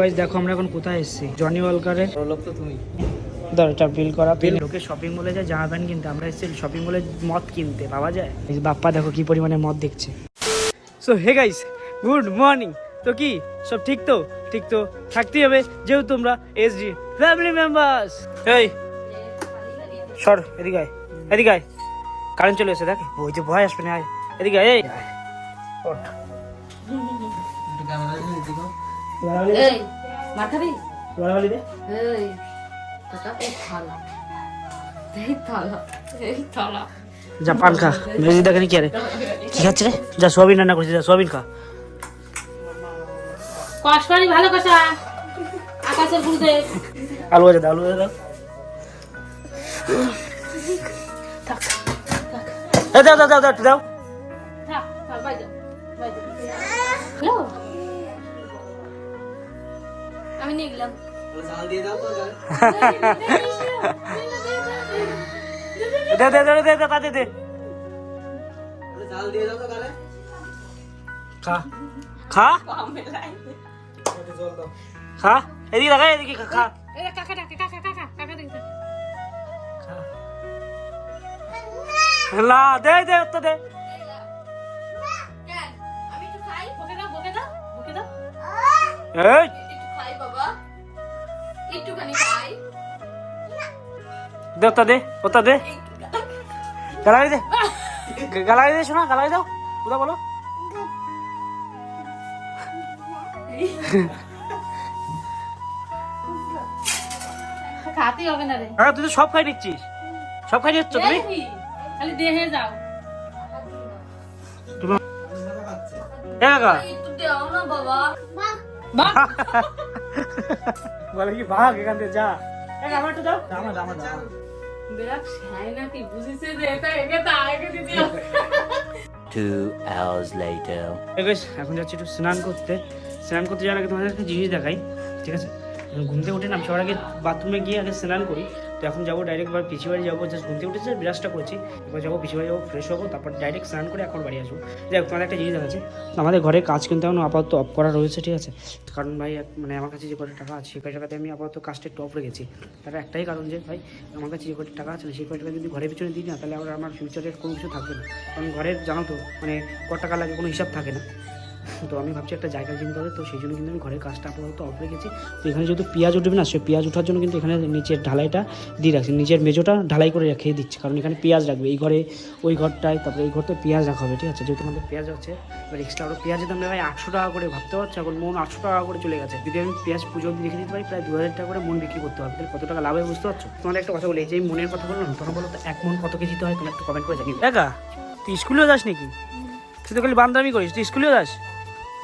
Guys দেখো আমরা এখন কোথায় এসেছি? জনি ওয়ালকারের লোক তো তুমি। দরটা বিল করা বিল লোকে শপিং মলে যায় জামা প্যান্ট কিনতে আমরা এসেছি শপিং মলে মদ কিনতে পাওয়া যায়? এই বাপ্পা দেখো কি পরিমাণে মদ দেখছে। So hey guys good morning তো কি সব ঠিক তো? ঠিক তো থাকতেই হবে যেহেতু তোমরা এসডি ফ্যামিলি মেম্বার্স এই সর এদিকে আয় এদিকে আয়। কারেন্ট চলে এসে দেখ। ওই যে ভয় আসবে না আয়। এদিকে আয় এই। এই মাথাবি? গালাগালি দে। এই টাকা এই থালা। এই থালা এই থালা। যা পান খা। মেজি দেখেনি কি আরে কি খাচ্ছে রে? যা সোয়াবিন রান্না করছিস যা সোয়াবিন খা। কষ্টারি ভালো কষা আকাশের ফুলতে আলু ভাজা দাও আলু ভাজা দাও। এই দাও দাও দাও দাও একটু দাও। থাক থাক বাই যাও বাই যাও হ্যালো আমি নিয়ে গেলাম জাল দিয়ে দাও তো দে দে দে দে দে দে। খা। খা? খা? এদিকে দেখা এদিকে খা কাকা ডাকে কাকা কাকা কাকা দেখতে। না দে দে তো দে। এই। একটুখানি খাই। দে ওটা দে ওটা দে। গালাগালি দে। গালাগালি দে শোনা গালাগালি দাও। কোথা বলো। খাতে হবে না রে। হ্যাঁ তুই তো সব খাই নিচ্ছিস সব খাই নিচ্ছ তুমি? খালি দেহে যাও। তুমি এ কাকা। একটু দাও না বাবা। বলে কি ভাগ এখান থেকে যা। এক আমারটা দাও। আমার আমার দাও দেখ ছাই নাকি বুঝেছে যে এটা একে তা আগে দিতে Two hours later. এখন যাচ্ছি একটু স্নান করতে। স্নান করতে যাওয়ার আগে তোমাদের একটা জিনিস দেখাই ঠিক আছে? ঘুম থেকে উঠে না সবার আগে বাথরুমে গিয়ে আগে স্নান করি। তো এখন যাব ডাইরেক্ট বার পিছিয়ে বাড়ি যাব জাস্ট ঘুম থেকে উঠেছে ব্রাশটা করছি। এবার যাব পিছিয়ে বাড়ি, যাব ফ্রেশ হব, তারপর ডাইরেক্ট স্নান করে এখন বাড়ি আসব। যাই হোক তোমাদের একটা জিনিস দেখাচ্ছি আমাদের ঘরে কাজ কিন্তু এখন আপাতত অফ করা রয়েছে, ঠিক আছে? কারণ ভাই মানে আমার কাছে যে কটা টাকা আছে, সেই কটা টাকাতে আমি আপাতত কাজটা অফ রেখেছি। তার একটাই কারণ যে ভাই, আমার কাছে যে কটা টাকা আছে না, সেই কটা টাকা যদি ঘরের পিছনে দিই না, তাহলে আমার আমার ফিউচারের কোনো কিছু থাকবে না। কারণ ঘরের জানো তো মানে কত টাকা লাগে কোনো হিসাব থাকে না। তো আমি ভাবছি একটা জায়গা কিনতে হবে, তো সেই জন্য কিন্তু আমি ঘরের কাজটা আপাতত অফ রেখেছি। তো এখানে যেহেতু পেঁয়াজ উঠবে না সে পেঁয়াজ ওঠার জন্য কিন্তু এখানে নিচের ঢালাইটা দিয়ে রাখছি। নিচের মেজোটা ঢালাই করে রেখে দিচ্ছি, কারণ এখানে পেঁয়াজ রাখবে। এই ঘরে, ওই ঘরটায়, তারপরে এই ঘরটায় পেঁয়াজ রাখা হবে, ঠিক আছে? যেহেতু আমাদের পেঁয়াজ আছে, এবার এক্সট্রা আরও পেঁয়াজের দাম ভাই, আটশো টাকা করে, ভাবতে পারছ? এখন মন আটশো টাকা করে চলে গেছে। যদি আমি পেঁয়াজ পুজো অব্দি রেখে দিতে পারি, প্রায় দু হাজার টাকা করে মন বিক্রি করতে হবে। তাহলে কত টাকা লাভ বুঝতে পারছ? তোমার একটা কথা বলি যে মনের কথা বললাম তখন বলো তো, এক মন কত কেজিতে হয়? তুমি একটু কমেন্ট করে জানিয়ে একা? তুই স্কুলেও যাস নাকি? তুই তো খালি বান্দামি করিস। তুই স্কুলেও যাস?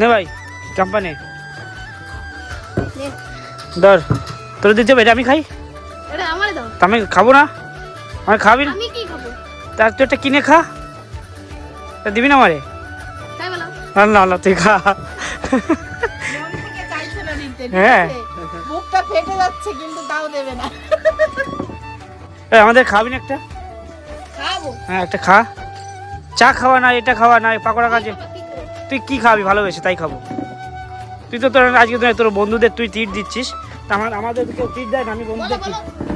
নে ভাই কোম্পানি ধর তোর দিতে হবে এটা আমি খাই। আমি খাব না? আমি খাবি না? তার তুই একটা কিনে খা। তা দিবি না আমারে? না না তুই খা। না হ্যাঁ। বুকটা ফেটে যাচ্ছে কিন্তু তাও দেবে না। আমাদের খাবি না একটা? খাব। হ্যাঁ একটা খা। চা খাওয়া না এটা খাওয়া না পাকোড়া কাজে। কি করে? তুই কি খাবি? ভালোবেসে তাই খাব। তুই তো তোর আজকে তোর বন্ধুদের তুই টিট দিচ্ছিস। তা আমার আমাদের কেউ টিট দেয় না আমি বন্ধুদের টিট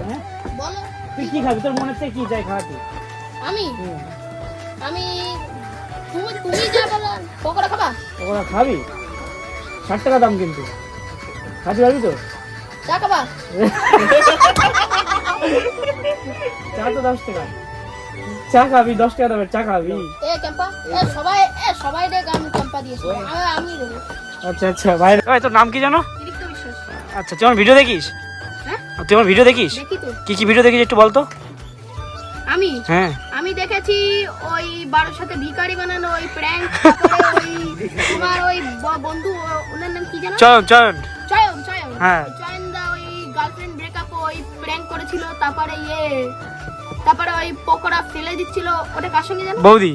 হ্যাঁ? বলো। তুই কি খাবি? তোর মনে থেকে কি চাই খাওয়াতে? আমি? আমি তুমি তুমি যা বলো পকোড়া খাবা? ওরা খাবি? ষাট টাকা দাম কিন্তু। খাতে পারবি তো? চা খাবা? চা তো দশ টাকা। চা খাবি দশ টাকা দামের চা খাবি। এ ক্যাম্পা এ সবাই এ সবাই দেখ আমি ক্যাম্পা দিয়েছি। আমি দেবো। আচ্ছা আচ্ছা বাইরে ওই তোর নাম কি জানো? আচ্ছা তুই আমার ভিডিও দেখিস? হ্যাঁ? তুই আমার ভিডিও দেখিস? কি কি ভিডিও দেখিস একটু বলতো আমি? হ্যাঁ। আমি দেখেছি ওই বারোর সাথে ভিখারি বানানো ওই প্র্যাঙ্ক ওই তোমার ওই বন্ধু ওনার নাম কি জানো? চয়ন চয়ন। চয়ন চয়ন। হ্যাঁ। চয়ন দা ওই গার্লফ্রেন্ড ব্রেকআপ ওই প্র্যাঙ্ক করেছিল তারপরে ইয়ে তারপরে ওই পকোড়া ফেলে দিচ্ছিল ওটা কার সঙ্গে জানো? বৌদি।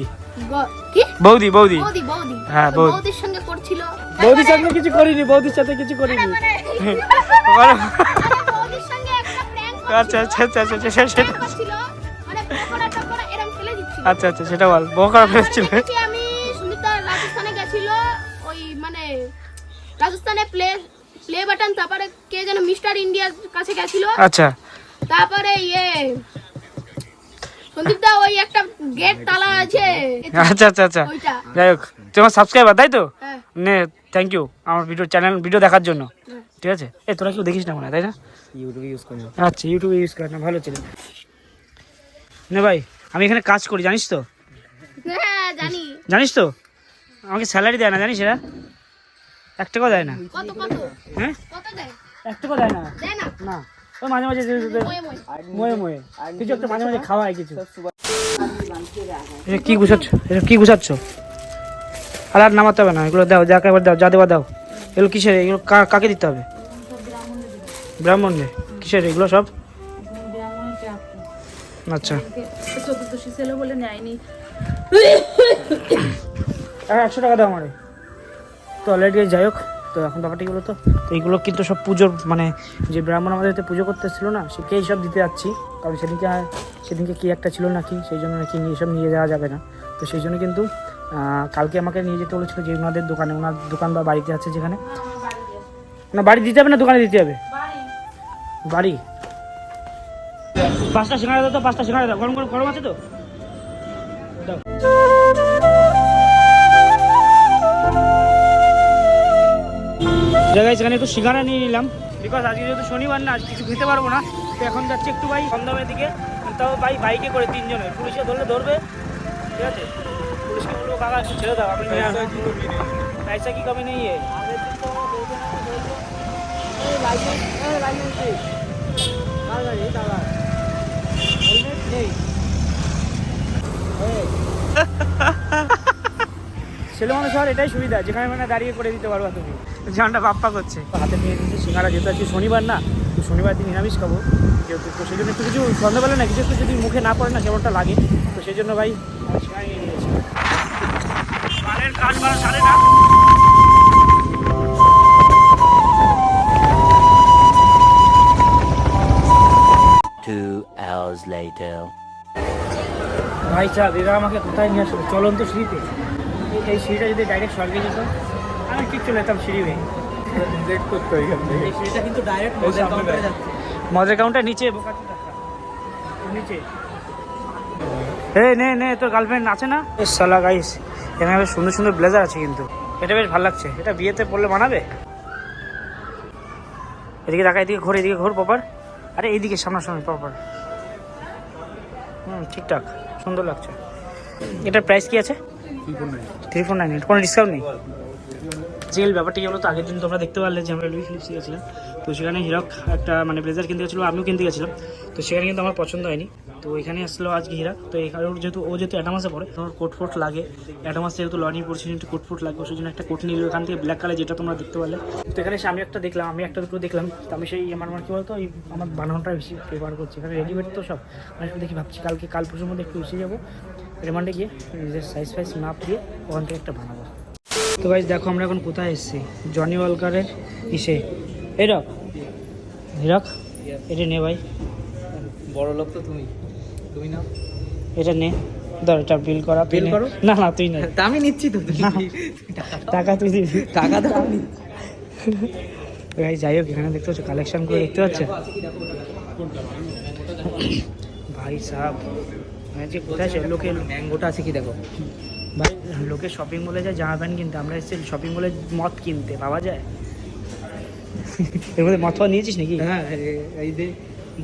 কি? বৌদি বৌদি। বৌদি বৌদি। হ্যাঁ, বৌদি। বৌদির সঙ্গে করছিল বৌদির সাথে কিছু করিনি বৌদির সাথে কিছু করিনি। সঙ্গে প্র্যাঙ্ক আচ্ছা আচ্ছা আচ্ছা আচ্ছা আচ্ছা, সেটা সেটা করছিল। মানে আচ্ছা আচ্ছা সেটা বল। বকরা ফেলেছিল দেখেছি আমি সুনিতা রাজস্থানে গেছিল। ওই মানে রাজস্থানে প্লে প্লে বাটন তারপরে কে যেন মিস্টার ইন্ডিয়ার কাছে গেছিল। আচ্ছা। তারপরে ইয়ে সন্দীপ দা ওই একটা গেট তালা আছে। আচ্ছা আচ্ছা আচ্ছা। যাই হোক তোমার সাবস্ক্রাইবার তাই তো? হ্যাঁ। নে থ্যাংক ইউ আমার ভিডিও চ্যানেল ভিডিও দেখার জন্য। ঠিক আছে? এ তোরা কেউ দেখিস না মনে হয় তাই না? ইউটিউবে ইউজ করি আচ্ছা ইউটিউবে ইউজ করে না ভালো ছিল। নে ভাই আমি এখানে কাজ করি জানিস তো? হ্যাঁ জানি। জানিস তো? আমাকে স্যালারি দেয় না জানিস এরা? এক টাকাও দেয় না? কত কত? হ্যাঁ? কত দেয়? এক টাকাও দেয় না? দেয় না। না। ওই মাঝে মাঝে ময়ে ময়ে। ময়ে ময়ে। কিছু একটা মাঝে মাঝে খাওয়ায় কিছু। কি গুছাচ্ছ? এটা কি গুছাচ্ছ? আর আর নামাতে হবে না এগুলো দাও যাকে এবার দাও যা দেওয়া দাও। এগুলো কিসের? এগুলো কা- কাকে দিতে হবে? ব্রাহ্মণে কিসের? এগুলো সব? আচ্ছা। চতুর্দশী ছেলে বলে নেয়নি একশো টাকা দাও আমারে। তো অলরেডি যাই হোক। তো এখন ব্যাপারটা কি বলতো? তো এইগুলো কিন্তু সব পুজোর মানে যে ব্রাহ্মণ আমাদের পুজো করতে এসেছিল না সে কে সব দিতে যাচ্ছি। কারণ সেদিনকে সেদিনকে কী একটা ছিল নাকি? সেই জন্য নাকি সব নিয়ে যাওয়া যাবে না। তো সেই জন্য কিন্তু কালকে আমাকে নিয়ে যেতে বলেছিল যে ওনাদের দোকানে ওনার দোকান বা বাড়িতে আছে যেখানে। না, বাড়ি দিতে হবে না, দোকানে দিতে হবে। বাড়ি? পাঁচটা সিঙ্গাড়া দাও তো, পাঁচটা সিঙ্গাড়া দাও। গরম গরম গরম আছে তো? জায়গায় সেখানে একটু সিঙ্গারা নিয়ে নিলাম। বিকজ আজকে যেহেতু শনিবার না আজ কিছু খেতে পারব না তো এখন যাচ্ছি একটু ভাই সন্ধ্যাবের দিকে। তাও ভাই বাইকে করে তিনজনে। পুলিশে ধরলে ধরবে। ঠিক আছে? পুলিশকে বলব কাকা একটু ছেড়ে দাও আপনি পয়সা কি কমে নেই है ছেলে মানুষ হওয়ার এটাই সুবিধা যেখানে মানে দাঁড়িয়ে করে দিতে পারবা তুমি। জানটা বাপ্পা করছে। হাতে নিয়ে দিচ্ছে সিঙ্গারা যেহেতু আজকে শনিবার না তো শনিবার দিন নিরামিষ খাব। যেহেতু তো সেই জন্য একটু কিছু সন্ধ্যাবেলা না কিছু একটু যদি মুখে না পড়ে না কেমনটা লাগে? তো সেই জন্য ভাই আমি সিঙ্গারা নিয়ে নিয়েছি। কাজ বাড়া সারে না Two hours later. ভাই চা এরা আমাকে কোথায় নিয়ে আসলো চলন্ত সিঁড়িতে এই- সিঁড়িটা যদি ডাইরেক্ট স্বর্গে যেত আমি ঠিক চলে যেতাম সিঁড়ি হয়ে সিঁড়িটা কিন্তু ডাইরেক্ট মদের কাউন্টারে যাচ্ছে। মদের কাউন্টার নিচে নিচে। এই নে নে তোর গার্লফ্রেন্ড আছে না? এ সালা গাইস এখানে বেশ সুন্দর সুন্দর ব্লেজার আছে কিন্তু। এটা বেশ ভালো লাগছে। এটা বিয়েতে পড়লে মানাবে? এদিকে দেখা এদিকে ঘোর এদিকে ঘোর প্রপার আরে এইদিকে সামনাসামনি প্রপার হুম ঠিকঠাক। সুন্দর লাগছে। এটার প্রাইস কি আছে? থ্রি ফোর কোনো ডিসকাউন্ট নেই? জেল ব্যাপারটা কি তো? আগের দিন তোমরা দেখতে পারলে যে আমরা লুই ফিলিপসে তো সেখানে হিরক একটা মানে ব্লেজার কিনতে গেছিল, আমিও কিনতে গেছিলাম। তো সেখানে কিন্তু আমার পছন্দ হয়নি। তো এখানে আসলো আজকে হিরাক। তো এখানে ওর যেহেতু, ও যেহেতু অ্যাডামাসে পড়ে তোমার কোট ফোট লাগে। অ্যাডামাস যেহেতু লনি পড়ছে, একটু কোট ফোট লাগবে সেই জন্য একটা কোট নিল এখান থেকে ব্ল্যাক কালার যেটা তোমরা দেখতে পারলে। তো এখানে এসে আমি একটা দেখলাম, আমি একটা দুটো দেখলাম। তো আমি সেই আমার মানে কি বলতো ওই আমার বানানোটা বেশি প্রেফার করছি। এখানে রেডিমেড তো সব। আমি দেখি ভাবছি, কালকে, কাল পরশুর মধ্যে একটু এসে যাব। রিমান্ডে গিয়ে নিজের সাইজ ফাইজ মাপ দিয়ে ওখান থেকে একটা বানাবো। তো গাইজ দেখো আমরা এখন কোথায় এসেছি? জনি ওয়ালকারের ইসে। এই রক। হিরক এটা নে ভাই। বড় লোক তো তুমি। তুমি না এটা নে। ধর এটা বিল করা নে। করো? না না তুই নে। আমি নিচ্ছি তো টাকা তুই দিবি। টাকা দাও ভাই যাই হোক এখানে দেখতে পাচ্ছ কালেকশন করে দেখতে পাচ্ছ? ভাই সাহেব। মানে যে কোথায় লোকে ম্যাঙ্গোটা আছে কি দেখো। ভাই লোকে শপিং মলে যায় জামা প্যান্ট কিনতে। আমরা এসেছি শপিং মলে মদ কিনতে পাওয়া যায়? এর মধ্যে মদ ফদ নিয়েছিস নাকি? হ্যাঁ এই যে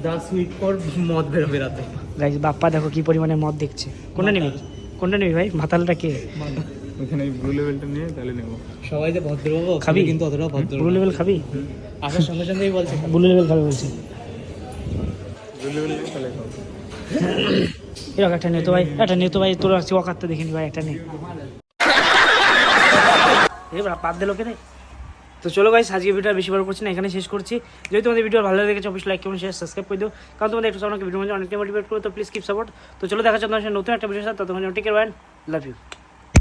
দা সুইট কর মদ বেরোবে রাতে। গাইজ বাপ্পা দেখো কি পরিমাণে মদ দেখছে। কোনটা নিবি? কোনটা নিবি ভাই? মাতালটা কে? ওইখানে এই ব্লু লেভেলটা নিয়ে তাহলে নেব। সবাই যে খাবি? কিন্তু অতটা ভদ্র ব্লু লেভেল খাবি? আসার সঙ্গে সঙ্গেই বলছে। ব্লু লেভেল খাবে বলছে। ব্লু লেভেল তাহলে খাব। এরকম একটা নে তো ভাই, একটা নে তো ভাই, তোর আছে অকাত্তা দেখিনি ভাই, একটা নেই। এবার পাত দিল কে তো চলো ভাই আজকে ভিডিও বেশি বড় করছি না এখানে শেষ করছি। যদি তোমাদের ভিডিও ভালো লেগেছে, অবশ্যই লাইক কমেন্ট শেয়ার সাবস্ক্রাইব করে দিও। কারণ তোমাদের একটু সামনে ভিডিও মধ্যে অনেকটা মোটিভেট করো তো প্লিজ কিপ সাপোর্ট তো চলো দেখা যাচ্ছে তোমার নতুন একটা ভিডিও সাথে তোমার টেক কেয়ার লাভ ইউ